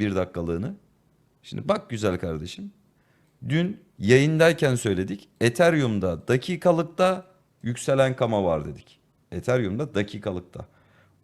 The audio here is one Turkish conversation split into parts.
bir dakikalığını. Şimdi bak güzel kardeşim. Dün yayındayken söyledik. Ethereum'da dakikalıkta yükselen kama var dedik. Ethereum'da dakikalıkta.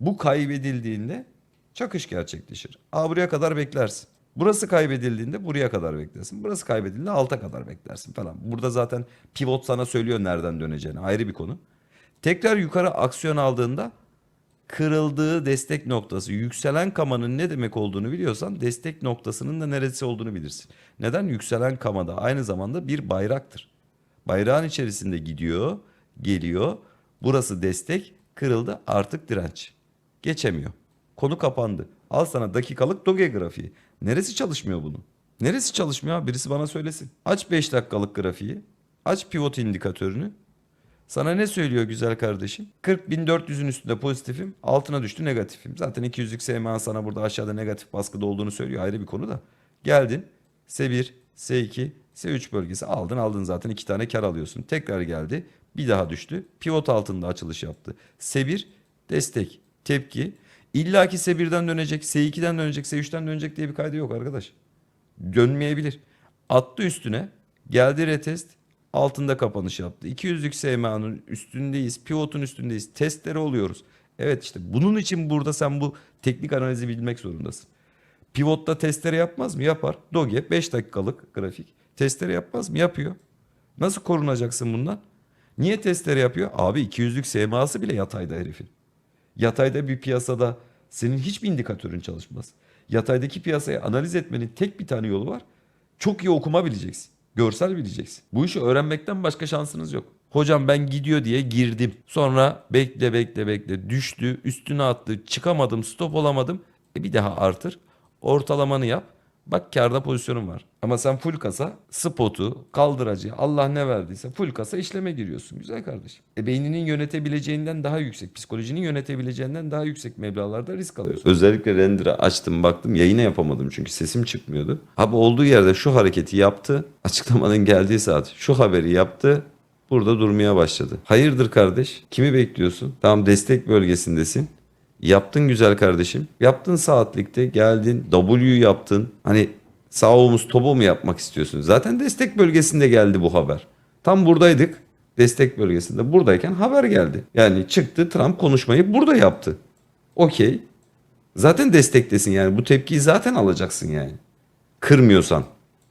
Bu kaybedildiğinde çakış gerçekleşir. Aa buraya kadar beklersin. Burası kaybedildiğinde buraya kadar beklersin. Burası kaybedildiğinde alta kadar beklersin falan. Burada zaten pivot sana söylüyor nereden döneceğini. Ayrı bir konu. Tekrar yukarı aksiyon aldığında kırıldığı destek noktası yükselen kamanın ne demek olduğunu biliyorsan destek noktasının da neresi olduğunu bilirsin. Neden? Yükselen kamada aynı zamanda bir bayraktır. Bayrağın içerisinde gidiyor, geliyor. Burası destek, kırıldı artık direnç. Geçemiyor. Konu kapandı. Al sana dakikalık doge grafiği. Neresi çalışmıyor bunun? Neresi çalışmıyor? Birisi bana söylesin. Aç 5 dakikalık grafiği. Aç pivot indikatörünü. Sana ne söylüyor güzel kardeşim? 40.400'ün üstünde pozitifim, altına düştü negatifim. Zaten 200'lük SMA sana burada aşağıda negatif baskıda olduğunu söylüyor ayrı bir konu da. Geldin S1, S2, S3 bölgesi aldın aldın zaten iki tane kar alıyorsun. Tekrar geldi bir daha düştü. Pivot altında açılış yaptı. S1 destek, tepki. İlla ki S1'den dönecek, S2'den dönecek, S3'ten dönecek diye bir kaydı yok arkadaş. Dönmeyebilir. Attı üstüne, geldi retest, altında kapanış yaptı. 200'lük SMA'nın üstündeyiz, pivotun üstündeyiz, testlere oluyoruz. Evet işte bunun için burada sen bu teknik analizi bilmek zorundasın. Pivotta testere yapmaz mı? Yapar. Doge 5 dakikalık grafik. Testere yapmaz mı? Yapıyor. Nasıl korunacaksın bundan? Niye testere yapıyor? Abi 200'lük SMA'sı bile yatayda herifin. Yatayda bir piyasada senin hiçbir indikatörün çalışmaz. Yataydaki piyasayı analiz etmenin tek bir tane yolu var. Çok iyi okuma bileceksin. Görsel bileceksin. Bu işi öğrenmekten başka şansınız yok. Hocam ben gidiyor diye girdim. Sonra bekle bekle bekle düştü, üstüne attı, çıkamadım, stop olamadım. E bir daha artır. Ortalamanı yap. Bak karda pozisyonun var. Ama sen full kasa, spotu, kaldıracı, Allah ne verdiyse full kasa işleme giriyorsun. Güzel kardeşim. E beyninin yönetebileceğinden daha yüksek, psikolojinin yönetebileceğinden daha yüksek meblağlarda risk alıyorsun. Özellikle render'ı açtım baktım yayına yapamadım çünkü sesim çıkmıyordu. Abi olduğu yerde şu hareketi yaptı. Açıklamanın geldiği saat şu haberi yaptı. Burada durmaya başladı. Hayırdır kardeş? Kimi bekliyorsun? Tamam destek bölgesindesin. Yaptın güzel kardeşim. Yaptın saatlikte geldin W yaptın. Hani sağ omuz tobo mu yapmak istiyorsun? Zaten destek bölgesinde geldi bu haber. Tam buradaydık. Destek bölgesinde buradayken haber geldi. Yani çıktı Trump konuşmayı burada yaptı. Okey. Zaten destektesin yani bu tepkiyi zaten alacaksın yani. Kırmıyorsan.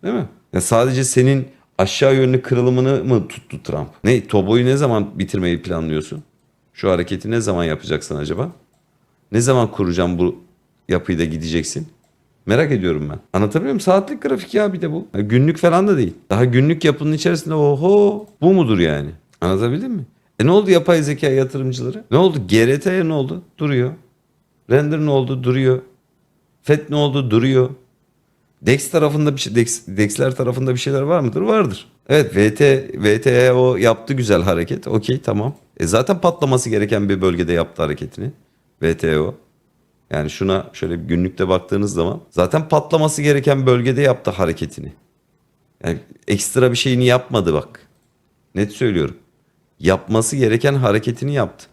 Değil mi? Ya sadece senin aşağı yönlü kırılımını mı tuttu Trump? Ne? Tobo'yu ne zaman bitirmeyi planlıyorsun? Şu hareketi ne zaman yapacaksın acaba? Ne zaman kuracağım bu yapıyı da gideceksin? Merak ediyorum ben. Anlatabiliyor muyum? Saatlik grafik ya bir de bu. Ya günlük falan da değil. Daha günlük yapının içerisinde oho bu mudur yani? Anlatabildim mi? E ne oldu yapay zeka yatırımcıları? Ne oldu? GRT'ye ne oldu? Duruyor. Render ne oldu? Duruyor. FED ne oldu? Duruyor. DEX tarafında bir şey, DEX, DEX'ler tarafında bir şeyler var mıdır? Vardır. Evet VT, VTO yaptı güzel hareket. Okey tamam. E zaten patlaması gereken bir bölgede yaptı hareketini. VTO. Yani şuna şöyle bir günlükte baktığınız zaman zaten patlaması gereken bölgede yaptı hareketini. Yani ekstra bir şeyini yapmadı bak. Net söylüyorum. Yapması gereken hareketini yaptı.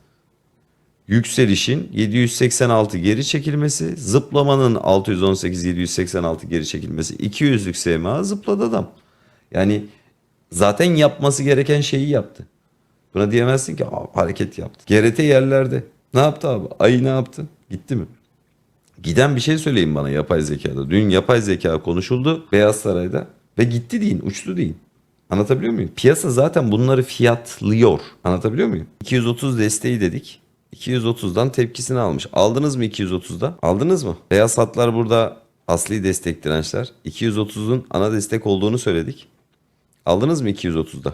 Yükselişin 786 geri çekilmesi, zıplamanın 618 786 geri çekilmesi, 200'lük SMA zıpladı adam. Yani zaten yapması gereken şeyi yaptı. Buna diyemezsin ki "Aa, hareket yaptı. GRT yerlerde. Ne yaptı abi? Ayı ne yaptı? Gitti mi? Giden bir şey söyleyin bana yapay zekada. Dün yapay zeka konuşuldu Beyaz Saray'da ve gitti deyin, uçtu deyin. Anlatabiliyor muyum? Piyasa zaten bunları fiyatlıyor. Anlatabiliyor muyum? 230 desteği dedik. 230'dan tepkisini almış. Aldınız mı 230'da? Aldınız mı? Beyaz hatlar burada asli destek dirençler. 230'un ana destek olduğunu söyledik. Aldınız mı 230'da?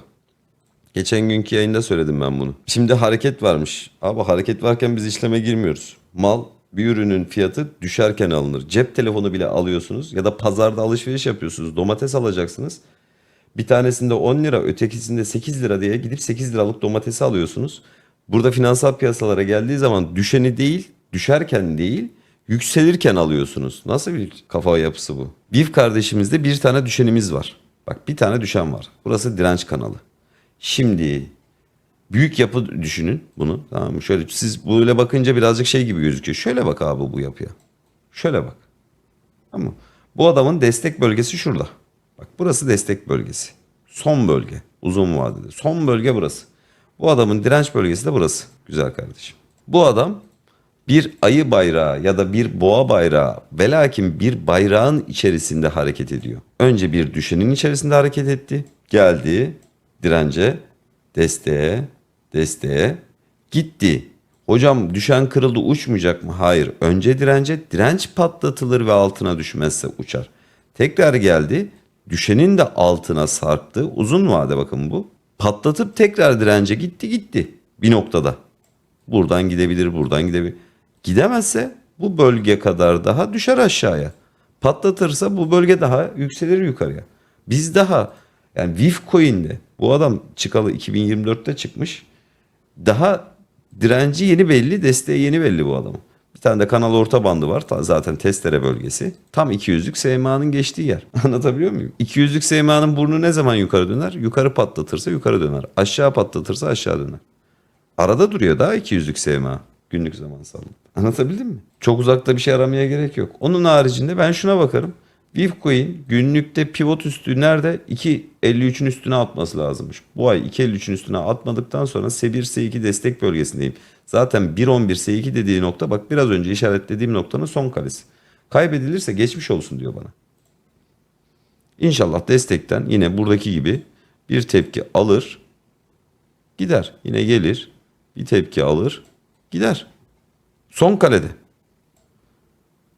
Geçen günkü yayında söyledim ben bunu. Şimdi hareket varmış. Abi hareket varken biz işleme girmiyoruz. Mal bir ürünün fiyatı düşerken alınır. Cep telefonu bile alıyorsunuz ya da pazarda alışveriş yapıyorsunuz. Domates alacaksınız. Bir tanesinde 10 lira, ötekisinde 8 lira diye gidip 8 liralık domatesi alıyorsunuz. Burada finansal piyasalara geldiği zaman düşeni değil, düşerken değil, yükselirken alıyorsunuz. Nasıl bir kafa yapısı bu? BIF kardeşimizde bir tane düşenimiz var. Bak bir tane düşen var. Burası direnç kanalı. Şimdi büyük yapı düşünün bunu. Tamam mı? Şöyle siz böyle bakınca birazcık şey gibi gözüküyor. Şöyle bak abi bu yapıya. Şöyle bak. Tamam mı? Bu adamın destek bölgesi şurada. Bak burası destek bölgesi. Son bölge. Uzun vadede. Son bölge burası. Bu adamın direnç bölgesi de burası. Güzel kardeşim. Bu adam bir ayı bayrağı ya da bir boğa bayrağı velakin bir bayrağın içerisinde hareket ediyor. Önce bir düşenin içerisinde hareket etti. Geldi dirence, desteğe, desteğe gitti. Hocam düşen kırıldı uçmayacak mı? Hayır. Önce dirence, direnç patlatılır ve altına düşmezse uçar. Tekrar geldi. Düşenin de altına sarktı. Uzun vade bakın bu. Patlatıp tekrar dirence gitti gitti bir noktada. Buradan gidebilir, buradan gidebilir. Gidemezse bu bölge kadar daha düşer aşağıya. Patlatırsa bu bölge daha yükselir yukarıya. Biz daha yani VIF coin'de bu adam çıkalı 2024'te çıkmış. Daha direnci yeni belli, desteği yeni belli bu adamın. Bir tane de kanal orta bandı var. Zaten testere bölgesi. Tam 200'lük SMA'nın geçtiği yer. Anlatabiliyor muyum? 200'lük SMA'nın burnu ne zaman yukarı döner? Yukarı patlatırsa yukarı döner. Aşağı patlatırsa aşağı döner. Arada duruyor daha 200'lük SMA. Günlük zaman sağlık. Anlatabildim mi? Çok uzakta bir şey aramaya gerek yok. Onun haricinde ben şuna bakarım. Bitcoin günlükte pivot üstü nerede? 2.53'ün üstüne atması lazımmış. Bu ay 2.53'ün üstüne atmadıktan sonra S1 S2 destek bölgesindeyim. Zaten 1.11 S2 dediği nokta bak biraz önce işaretlediğim noktanın son karesi. Kaybedilirse geçmiş olsun diyor bana. İnşallah destekten yine buradaki gibi bir tepki alır. Gider. Yine gelir. Bir tepki alır. Gider. Son kalede.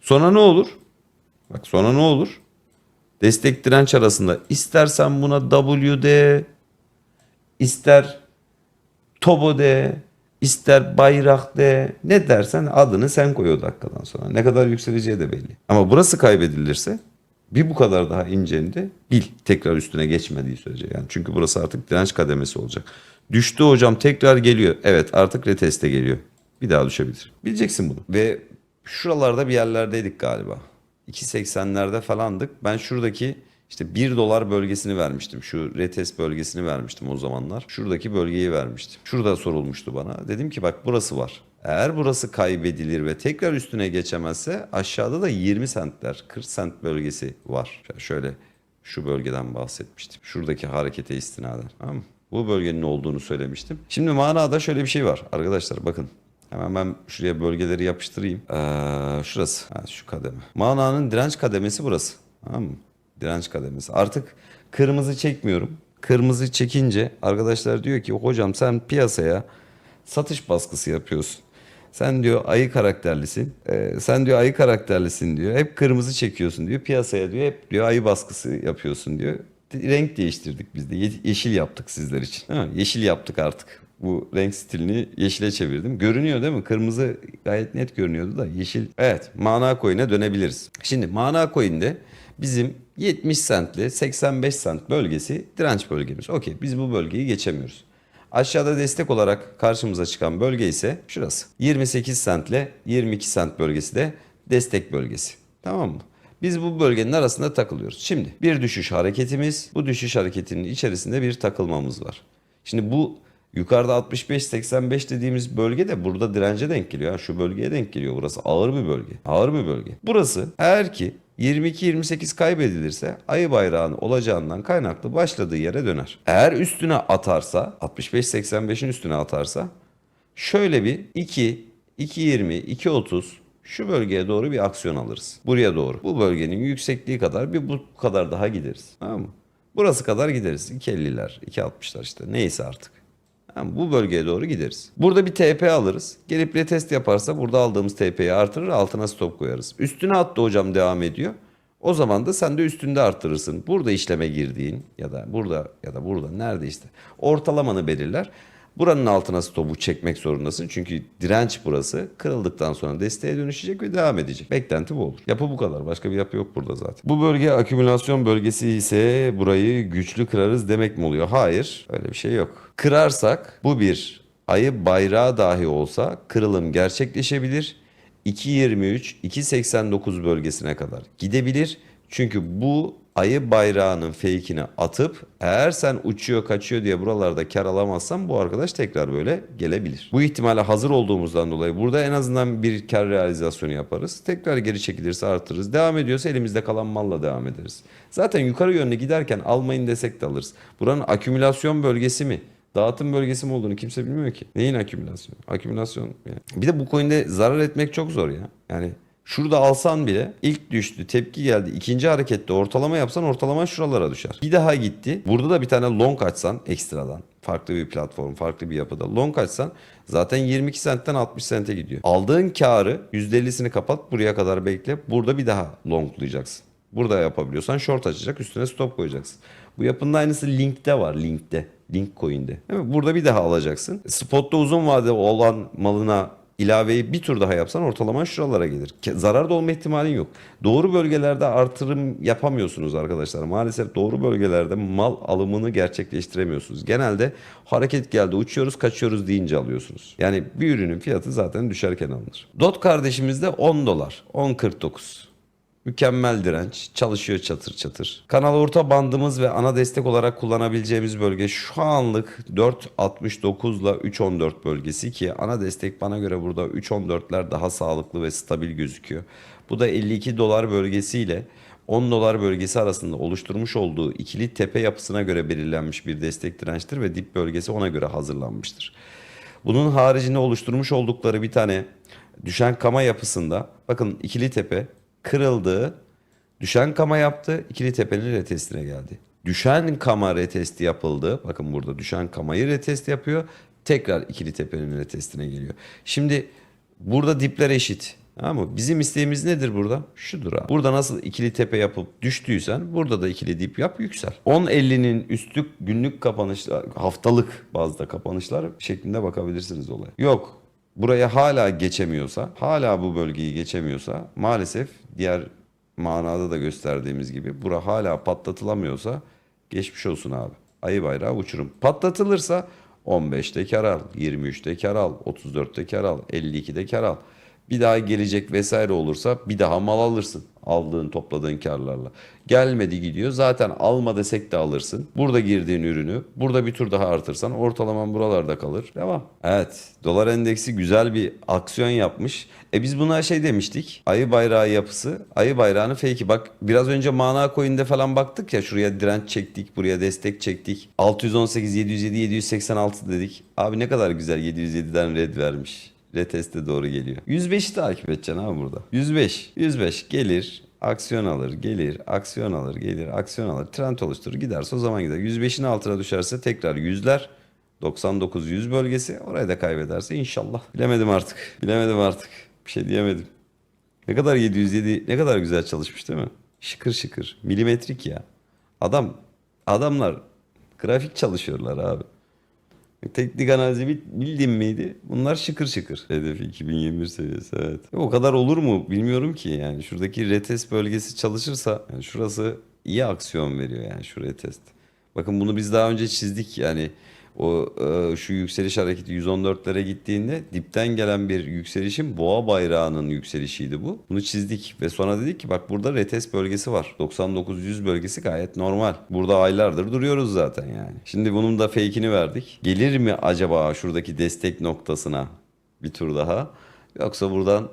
Sonra ne olur? Bak sonra ne olur? Destek direnç arasında istersen buna W de, ister Tobo de, ister bayrak de, ne dersen adını sen koy o dakikadan sonra. Ne kadar yükseleceği de belli. Ama burası kaybedilirse bir bu kadar daha ineceğini bil. Tekrar üstüne geçmediği sürece. Yani çünkü burası artık direnç kademesi olacak. Düştü hocam tekrar geliyor. Evet artık reteste geliyor. Bir daha düşebilir. Bileceksin bunu. Ve şuralarda bir yerlerdeydik galiba. 2.80'lerde falandık. Ben şuradaki işte 1 dolar bölgesini vermiştim. Şu retest bölgesini vermiştim o zamanlar. Şuradaki bölgeyi vermiştim. Şurada sorulmuştu bana. Dedim ki bak burası var. Eğer burası kaybedilir ve tekrar üstüne geçemezse aşağıda da 20 centler 40 cent bölgesi var. Şöyle şu bölgeden bahsetmiştim. Şuradaki harekete istinaden. Tamam mı? Bu bölgenin olduğunu söylemiştim. Şimdi manada şöyle bir şey var. Arkadaşlar bakın. Hemen ben şuraya bölgeleri yapıştırayım. Ee, şurası. Ha, şu kademe. Mananın direnç kademesi burası. Tamam mı? Direnç kademesi. Artık kırmızı çekmiyorum. Kırmızı çekince arkadaşlar diyor ki hocam sen piyasaya satış baskısı yapıyorsun. Sen diyor ayı karakterlisin. Ee, sen diyor ayı karakterlisin diyor. Hep kırmızı çekiyorsun diyor. Piyasaya diyor hep diyor ayı baskısı yapıyorsun diyor. Renk değiştirdik biz de. Ye- Yeşil yaptık sizler için. Ha, yeşil yaptık artık. Bu renk stilini yeşile çevirdim. Görünüyor değil mi? Kırmızı gayet net görünüyordu da yeşil. Evet mana coin'e dönebiliriz. Şimdi mana coin'de bizim 70 centle 85 cent bölgesi direnç bölgemiz. Okey biz bu bölgeyi geçemiyoruz. Aşağıda destek olarak karşımıza çıkan bölge ise şurası. 28 cent ile 22 cent bölgesi de destek bölgesi. Tamam mı? Biz bu bölgenin arasında takılıyoruz. Şimdi bir düşüş hareketimiz, bu düşüş hareketinin içerisinde bir takılmamız var. Şimdi bu yukarıda 65-85 dediğimiz bölge de burada dirence denk geliyor. Yani şu bölgeye denk geliyor. Burası ağır bir bölge. Ağır bir bölge. Burası eğer ki 22-28 kaybedilirse ayı bayrağının olacağından kaynaklı başladığı yere döner. Eğer üstüne atarsa 65-85'in üstüne atarsa şöyle bir 2, 2.20, 2.30 şu bölgeye doğru bir aksiyon alırız. Buraya doğru. Bu bölgenin yüksekliği kadar bir bu kadar daha gideriz. Tamam mı? Burası kadar gideriz. 2.50'ler, 2.60'lar işte neyse artık. Tamam, bu bölgeye doğru gideriz. Burada bir TP alırız. Gelip retest yaparsa burada aldığımız TP'yi artırır altına stop koyarız. Üstüne attı hocam devam ediyor. O zaman da sen de üstünde arttırırsın. Burada işleme girdiğin ya da burada ya da burada nerede işte ortalamanı belirler. Buranın altına stopu çekmek zorundasın. Çünkü direnç burası. Kırıldıktan sonra desteğe dönüşecek ve devam edecek. Beklenti bu olur. Yapı bu kadar. Başka bir yapı yok burada zaten. Bu bölge akümülasyon bölgesi ise burayı güçlü kırarız demek mi oluyor? Hayır. Öyle bir şey yok. Kırarsak bu bir ayı bayrağı dahi olsa kırılım gerçekleşebilir. 2.23, 2.89 bölgesine kadar gidebilir. Çünkü bu ayı bayrağının fake'ini atıp eğer sen uçuyor kaçıyor diye buralarda kar alamazsan bu arkadaş tekrar böyle gelebilir. Bu ihtimale hazır olduğumuzdan dolayı burada en azından bir kar realizasyonu yaparız. Tekrar geri çekilirse artırırız. Devam ediyorsa elimizde kalan malla devam ederiz. Zaten yukarı yönlü giderken almayın desek de alırız. Buranın akümülasyon bölgesi mi? Dağıtım bölgesi mi olduğunu kimse bilmiyor ki. Neyin akümülasyonu? Akümülasyon yani. Bir de bu coin'de zarar etmek çok zor ya. Yani Şurada alsan bile ilk düştü tepki geldi. ikinci harekette ortalama yapsan ortalama şuralara düşer. Bir daha gitti. Burada da bir tane long açsan ekstradan. Farklı bir platform, farklı bir yapıda. Long açsan zaten 22 sentten 60 sente gidiyor. Aldığın karı %50'sini kapat buraya kadar bekle. Burada bir daha longlayacaksın. Burada yapabiliyorsan short açacak üstüne stop koyacaksın. Bu yapının aynısı Link'te var. Link'te. Link coin'de. Burada bir daha alacaksın. Spot'ta uzun vade olan malına ilaveyi bir tur daha yapsan ortalama şuralara gelir. Zarar da olma ihtimalin yok. Doğru bölgelerde artırım yapamıyorsunuz arkadaşlar. Maalesef doğru bölgelerde mal alımını gerçekleştiremiyorsunuz. Genelde hareket geldi uçuyoruz kaçıyoruz deyince alıyorsunuz. Yani bir ürünün fiyatı zaten düşerken alınır. Dot kardeşimizde 10 dolar. 10.49. Mükemmel direnç. Çalışıyor çatır çatır. Kanal orta bandımız ve ana destek olarak kullanabileceğimiz bölge şu anlık 4.69 ile 3.14 bölgesi ki ana destek bana göre burada 3.14'ler daha sağlıklı ve stabil gözüküyor. Bu da 52 dolar bölgesiyle 10 dolar bölgesi arasında oluşturmuş olduğu ikili tepe yapısına göre belirlenmiş bir destek dirençtir ve dip bölgesi ona göre hazırlanmıştır. Bunun haricinde oluşturmuş oldukları bir tane düşen kama yapısında bakın ikili tepe kırıldı. Düşen kama yaptı. ikili tepenin retestine geldi. Düşen kama retesti yapıldı. Bakın burada düşen kamayı retest yapıyor. Tekrar ikili tepenin retestine geliyor. Şimdi burada dipler eşit. Ama bizim isteğimiz nedir burada? Şudur abi. Burada nasıl ikili tepe yapıp düştüysen burada da ikili dip yap yüksel. 10.50'nin üstü günlük kapanışlar, haftalık bazda kapanışlar şeklinde bakabilirsiniz olaya. Yok buraya hala geçemiyorsa, hala bu bölgeyi geçemiyorsa maalesef diğer manada da gösterdiğimiz gibi bura hala patlatılamıyorsa geçmiş olsun abi. Ayı bayrağı uçurum. Patlatılırsa 15'te kar al, 23'te kar al, 34'te kar al, 52'de kar al. Bir daha gelecek vesaire olursa bir daha mal alırsın aldığın topladığın karlarla. Gelmedi gidiyor zaten alma desek de alırsın. Burada girdiğin ürünü burada bir tur daha artırsan ortalaman buralarda kalır. Devam. Evet dolar endeksi güzel bir aksiyon yapmış. E biz buna şey demiştik. Ayı bayrağı yapısı. Ayı bayrağını fake'i. Bak biraz önce mana coin'de falan baktık ya şuraya direnç çektik. Buraya destek çektik. 618, 707, 786 dedik. Abi ne kadar güzel 707'den red vermiş. Reteste doğru geliyor. 105'i takip edeceksin abi burada. 105. 105 gelir. Aksiyon alır, gelir, aksiyon alır, gelir, aksiyon alır. Trend oluşturur, giderse o zaman gider. 105'in altına düşerse tekrar yüzler. 99-100 bölgesi. Orayı da kaybederse inşallah. Bilemedim artık. Bilemedim artık. Bir şey diyemedim. Ne kadar 707, ne kadar güzel çalışmış değil mi? Şıkır şıkır. Milimetrik ya. Adam, adamlar grafik çalışıyorlar abi. Teknik analizi bil- bildin miydi? Bunlar şıkır şıkır. Hedefi 2021 seviyesi evet. O kadar olur mu bilmiyorum ki yani. Şuradaki retest bölgesi çalışırsa yani şurası iyi aksiyon veriyor yani şu retest. Bakın bunu biz daha önce çizdik yani o e, şu yükseliş hareketi 114'lere gittiğinde dipten gelen bir yükselişin boğa bayrağının yükselişiydi bu. Bunu çizdik ve sonra dedik ki bak burada retest bölgesi var. 99-100 bölgesi gayet normal. Burada aylardır duruyoruz zaten yani. Şimdi bunun da fake'ini verdik. Gelir mi acaba şuradaki destek noktasına bir tur daha? Yoksa buradan